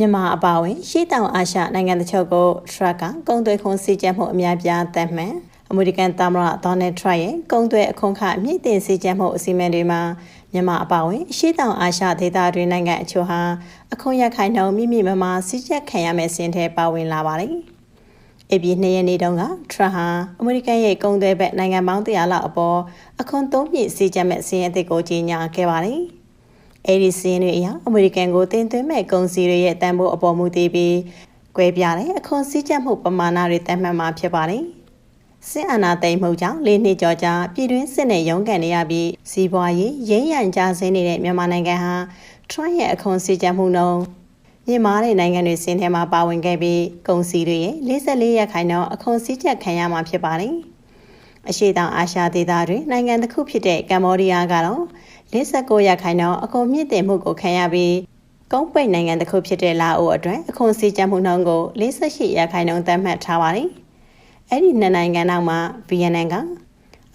မြန်မာအပါအဝင်ရှေ့တောင်အာရှနိုင်ငံတချို့ကိုထရက်ကကုန်သွယ်ခွန်စီကျက်မှုအများပြားတတ်မှန်အမေရိကန်သမ္မတဒေါ်နယ်ထရရဲ့ကုန်သွယ်အခွန်ခမြင့်တင်စီကျက်မှုအစီအမံတွေမှာမြန်မာအပါအဝင်ရှေ့တောင်အာရှဒေသတွင်းနိုင်ငံအချို့ဟာအခွန်ရခိုင်နှုန်းမိမိမမစီကျက်ခံရမယ့်စင်ထဲပါဝင်လာပါတယ်။အပြည်နှစ်ရက်နေ့တုန်းကထရဟာအမေရိကန်ရဲ့ကုန်သွယ်ဘက်နိုင်ငံပေါင်းတရာလောက်အပေါ်အခွန်သုံးပြည့်စီကျက်မဲ့စင်အသစ်ကိုကြီးညာခဲ့ပါတယ်။ အဲဒီစင်းတွေအရအမေရိကန်ကိုတင်သွင်းမဲ့ကုန်စည်တွေရဲ့တန်ဖိုးအပေါ်မူတည်ပြီးကွဲပြားတဲ့အခွန်စည်းကြပ်မှုပမာဏတွေတတ်မှတ်မှာဖြစ်ပါတယ်။စစ်အာဏာသိမ်းမှုကြောင့်လေးနှစ်ကျော်ကြာပြည်တွင်းစစ်နဲ့ရုန်းကန်နေရပြီးစီးပွားရေးရင်းရံကြဆင်းနေတဲ့မြန်မာနိုင်ငံဟာထရန့်ရဲ့အခွန်စည်းကြပ်မှုနှုန်းမြင့်မားတဲ့နိုင်ငံတွေစင်းထဲမှာပါဝင်ခဲ့ပြီးကုန်စည်တွေရဲ့44ရက်ခိုင်နှုန်းအခွန်စည်းကြပ်ခံရမှာဖြစ်ပါတယ်။ အရှိတောင်အာရှဒေသတွင်နိုင်ငံတစ်ခုဖြစ်တဲ့ကမ္ဘောဒီးယားကတော့59ရာခိုင်နှုန်းအခွန်မြင့်တင်မှုကိုခံရပြီးကုန်းပိတ်နိုင်ငံတစ်ခုဖြစ်တဲ့လာအိုအတွက်အခွန်စည်းကြပ်မှုနှုန်းကို48ရာခိုင်နှုန်းသတ်မှတ်ထားပါတယ်။အဲ့ဒီနှစ်နိုင်ငံနောက်မှာဗီယက်နမ်က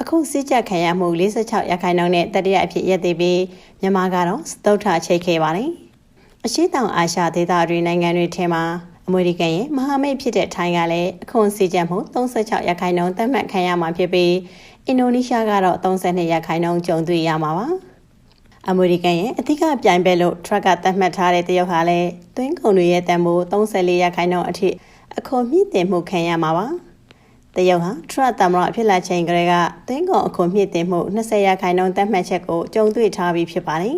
အခုစည်းကြပ်ခံရမှု46ရာခိုင်နှုန်းနဲ့တတိယအဖြစ်ရပ်တည်ပြီးမြန်မာကတော့သုတ်ထချိတ်ခဲ့ပါတယ်။အရှိတောင်အာရှဒေသတွင်းနိုင်ငံတွေထဲမှာ အမေရိကန်ရဲ့မဟာမိတ်ဖြစ်တဲ့ထိုင်းကလည်းအခွန်စည်းကြပ်မှု36ရာခိုင်နှုန်းသတ်မှတ်ခံရမှာဖြစ်ပြီးအင်ဒိုနီးရှားကတော့32ရာခိုင်နှုန်းကြုံတွေ့ရမှာပါ။အမေရိကန်ရဲ့အဓိကပြိုင်ဘက်လို့ truck ကသတ်မှတ်ထားတဲ့တရုတ်ဟာလည်းသွင်းကုန်တွေရဲ့တန်ဖိုး34ရာခိုင်နှုန်းအထိအခွန်မြင့်တင်မှုခံရမှာပါတရုတ်ဟာ truck တမရအဖြစ်လာချိန်ကလေးကသွင်းကုန်အခွန်မြင့်တင်မှု20ရာခိုင်နှုန်းသတ်မှတ်ချက်ကိုကြုံတွေ့ထားပြီးဖြစ်ပါတယ်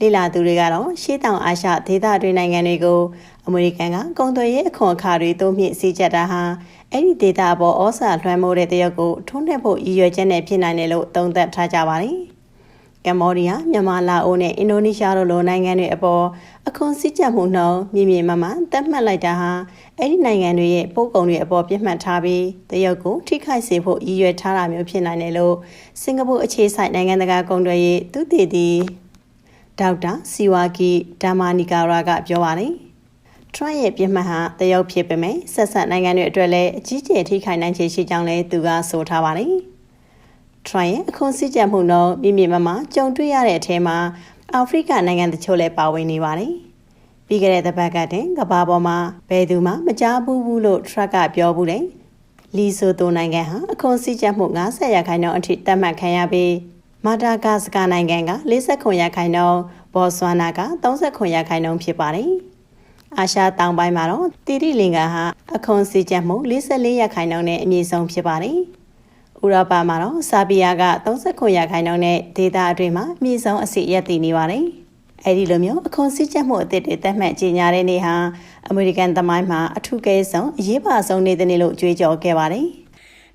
လိလာသူတွေကတော့ရှေးတောင်အာရှဒေသတွင်းနိုင်ငံတွေကိုအမေရိကန်ကကုန်သွယ်ရေးအခွန်အခါတွေတိုးမြင့်စည်းကြပ်တာဟာအဲ့ဒီဒေတာပေါ်ဩစာလွှမ်းမိုးတဲ့တရုတ်ကိုထုံးနှက်ဖို့ရည်ရွယ်ချက်နဲ့ဖြစ်နိုင်တယ်လို့သုံးသပ်ထားကြပါတယ်။ကမ္ဘောဒီးယားမြန်မာလာအိုနဲ့အင်ဒိုနီးရှားတို့လိုနိုင်ငံတွေအပေါ်အခွန်စည်းကြပ်မှုနှုန်းမြင့်မြင့်မမှန်သတ်မှတ်လိုက်တာဟာအဲ့ဒီနိုင်ငံတွေရဲ့ပို့ကုန်တွေအပေါ်ပြစ်မှတ်ထားပြီးတရုတ်ကိုထိခိုက်စေဖို့ရည်ရွယ်ထားတာမျိုးဖြစ်နိုင်တယ်လို့စင်ကာပူအခြေစိုက်နိုင်ငံတကာကုန်သွယ်ရေးသူတည်တည် ဒေါက်တာစီဝါကီဒါမာနီကာရာကပြောပါတယ်ထရန့်ရဲ့ပြစ်မှတ်ဟာတရုတ်ဖြစ်ပေမဲ့ဆက်ဆက်နိုင်ငံတွေအတွက်လည်းအကြီးကျယ်ထိခိုက်နိုင်ခြေရှိကြောင်းလည်းသူကဆိုထားပါတယ်။ Try ရဲ့အခွန်စည်းကြပ်မှုတော့မြင့်မြင့်မမကြုံတွေ့ရတဲ့အထဲမှာအာဖရိကနိုင်ငံတချို့လည်းပါဝင်နေပါတယ်။ပြီးခဲ့တဲ့တစ်ပတ်ကတည်းကဘာပေါ်မှာဘယ်သူမှမကြားဘူးဘူးလို့ truck ကပြောဘူးတယ်။လီဆိုတိုနိုင်ငံဟာအခွန်စည်းကြပ်မှု90ရာခိုင်နှုန်းအထိသတ်မှတ်ခံရပြီး မာတာဂတ်စကာနိုင်ငံက49ရာခိုင်နှုန်းဘော့ဆွာနာက39ရာခိုင်နှုန်းဖြစ်ပါတယ်။အာရှတောင်ပိုင်းမှာတော့တီရီလင်္ကာဟာအခွန်စည်းကြပ်မှု44ရာခိုင်နှုန်းနဲ့အမြင့်ဆုံးဖြစ်ပါတယ်။ဥရောပမှာတော့ဆာဘီယာက39ရာခိုင်နှုန်းနဲ့ဒေတာအတွင်းမှာအမြင့်ဆုံးအစီရက်တည်နေပါတယ်။အဲဒီလိုမျိုးအခွန်စည်းချက်မှုအသစ်တွေတက်မှတ်ကြေညာတဲ့နေ့ဟာအမေရိကန်သမိုင်းမှာအထူးကဲဆုံးအရေးပါဆုံးနေ့တစ်နေ့လို့ကြွေးကြော်ခဲ့ပါတယ်။